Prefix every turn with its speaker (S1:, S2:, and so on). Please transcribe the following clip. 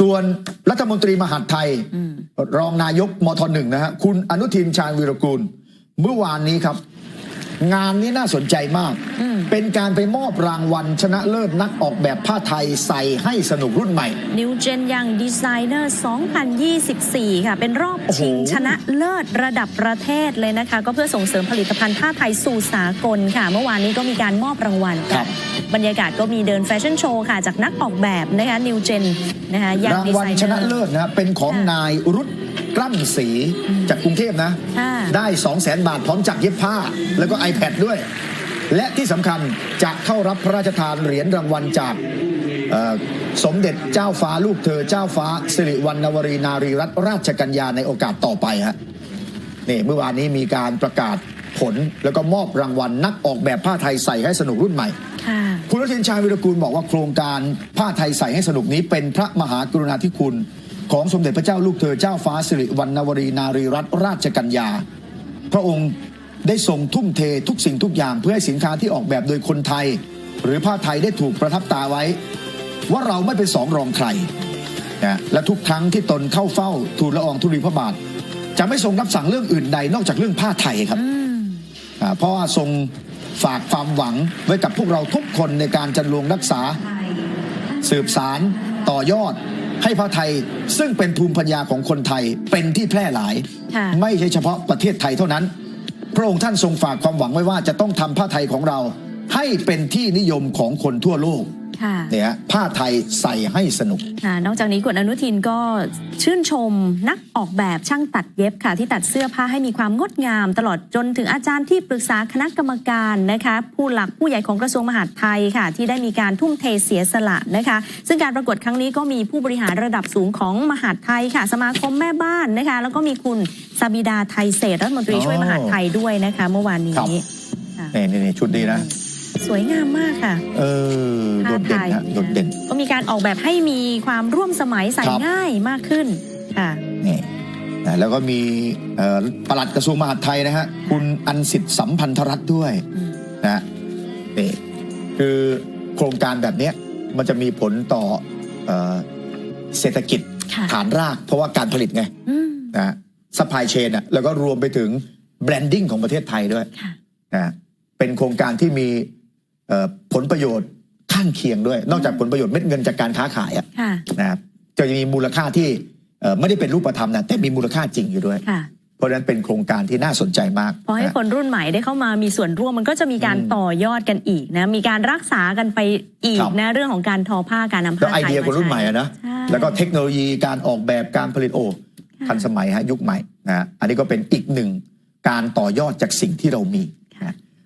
S1: ส่วนรัฐมนตรีมหาดไทย
S2: อืม
S1: รองนายกมทหนึ่งนะฮะคุณอนุทินชาญวีรกูล เมื่อวานนี้ครับ งานนี้น่าสนใจมาก
S2: อืม
S1: เป็นการไปมอบรางวัลชนะเลิศนักออกแบบผ้าไทยใส่ให้สนุกรุ่นใหม่
S2: New Gen Young Designer 2024 ค่ะ เป็นรอบ
S1: โอ้โห
S2: ชิงชนะเลิศระดับประเทศเลยนะคะ ก็เพื่อส่งเสริมผลิตภัณฑ์ผ้าไทยสู่สากลค่ะ เมื่อวานนี้ก็มีการมอบรางวัล
S1: ครับ
S2: บรรยากาศก็มีเดินแฟชั่นโชว์ค่ะ จากนักออกแบบนะคะ New Gen นะคะ Young
S1: รางวัล
S2: Designer
S1: ชนะเลิศนะฮะเป็นของ
S2: ค่ะ
S1: นายรุต กล้ำศรีจากกรุงเทพนะ
S2: ค่ะ
S1: ได้ 2 0 0แสนบาทพร้อมจักรเย็บผ้า แล้วก็ iPad ด้วย และที่สำคัญจะเข้ารับพระราชทานเหรียญรางวัลจากเอ่อสมเด็จเจ้าฟ้าลูกเธอเจ้าฟ้าสิริวัณณวรีนารีรัตนราชกัญญาในโอกาสต่อไปฮะ นี่เมื่อวานนี้มีการประกาศผลแล้วก็มอบรางวัลนักออกแบบผ้าไทยใส่ให้สนุกรุ่นใหม่
S2: ค่ะ
S1: คุณอนุทินชาญวิรกูลบอกว่าโครงการผ้าไทยใส่ให้สนุกนี้เป็นพระมหากรุณาธิคุณ ของสมเด็จพระเจ้าลูกเธอเจ้าฟ้าสิริวัณณวรีนารีรัตนราชกัญญา พระองค์ได้ทรงทุ่มเททุกสิ่งทุกอย่างเพื่อให้สินค้าที่ออกแบบโดยคนไทย หรือผ้าไทยได้ถูกประทับตาไว้ ว่าเราไม่เป็นสองรองใครนะและทุกครั้งที่ตนเข้าเฝ้าทูลละอองธุลีพระบาท จะไม่ทรงรับสั่งเรื่องอื่นใดนอกจากเรื่องผ้าไทยครับ
S2: อืม
S1: อ่าเพราะว่าทรงฝากความหวังไว้กับพวกเราทุกคนในการจันลวงรักษา สืบสารต่อยอด ให้ผ้าไทยซึ่งเป็นภูมิปัญญาของคนไทยเป็นที่แพร่หลาย
S2: ค่ะ
S1: ไม่ใช่เฉพาะประเทศไทยเท่านั้น พระองค์ท่านทรงฝากความหวังไว้ว่าจะต้องทำผ้าไทยของเรา ให้เป็นที่นิยมของคนทั่วโลก
S2: ค่ะ
S1: เนี่ยฮะผ้าไทยใส่ให้สนุก
S2: ค่ะนอกจากนี้คุณอนุทินก็ชื่นชมนักออกแบบช่างตัดเย็บค่ะ ที่ตัดเสื้อผ้าให้มีความงดงาม ตลอดจนถึงอาจารย์ที่ปรึกษาคณะกรรมการนะคะผู้หลักผู้ใหญ่ของกระทรวงมหาดไทยค่ะ ที่ได้มีการทุ่มเทเสียสละนะคะ ซึ่งการประกวดครั้งนี้ก็มีผู้บริหารระดับสูงของมหาดไทยค่ะ สมาคมแม่บ้านนะคะ แล้วก็มีคุณซาบิดาไทยเศรษฐ์รัฐมนตรีช่วยมหาดไทยด้วยนะคะ เมื่อวานนี้
S1: ครับ
S2: ค่ะ
S1: นี่นี่นี่ชุดนี้นะ
S2: สวยงามมากค่ะ
S1: เออโดดเด่นฮะโดดเด่น
S2: ก็มีการออกแบบให้มีความร่วมสมัยใส่
S1: ครับ
S2: ง่ายมากขึ้นค่ะ
S1: นี่นะแล้วก็มีเอ่อปลัดกระทรวงมหาดไทยนะฮะคุณอันสิทธิ์สัมพันธรัตน์ด้วย
S2: อืม
S1: นะนี่คือโครงการแบบเนี้ยมันจะมีผลต่อเอ่อเศรษฐกิจ
S2: ค่ะ
S1: ฐานราก เพราะว่าการผลิตไง
S2: อืม
S1: นะซัพพลายเชนอะแล้วก็รวมไปถึงแบรนดิ้งของประเทศไทยด้วย
S2: ค่ะ
S1: นะเป็นโครงการที่มีเอ่อ ผลประโยชน์ข้างเคียงด้วย นอกจากผลประโยชน์เม็ดเงินจากการค้าขายอะ
S2: ค่ะ
S1: นะครับจะมีมูลค่าที่เอ่อไม่ได้เป็นรูปธรรมนะแต่มีมูลค่าจริงอยู่ด้วย
S2: ค่ะ
S1: เพราะฉะนั้นเป็นโครงการที่น่าสนใจมาก
S2: พอให้
S1: นะ
S2: คนรุ่นใหม่ได้เข้ามามีส่วนร่วมมันก็จะมีการ
S1: อืม
S2: ต่อยอดกันอีกนะมีการรักษากันไปอี
S1: ค
S2: ก
S1: รับ
S2: นะเรื่องของการทอผ้าการนำ
S1: แล้ว
S2: ผ้า
S1: ไอ
S2: ไทย
S1: เดียคนรุ่นใหม่อะนะ
S2: ใช่
S1: แล้วก็เทคโนโลยีการออกแบบการผลิตโอ้
S2: ค่ะ
S1: ทันสมัยฮะยุคใหม่นะฮะอันนี้ก็เป็นอีกหนึ่งการต่อยอดจากสิ่งที่เรามี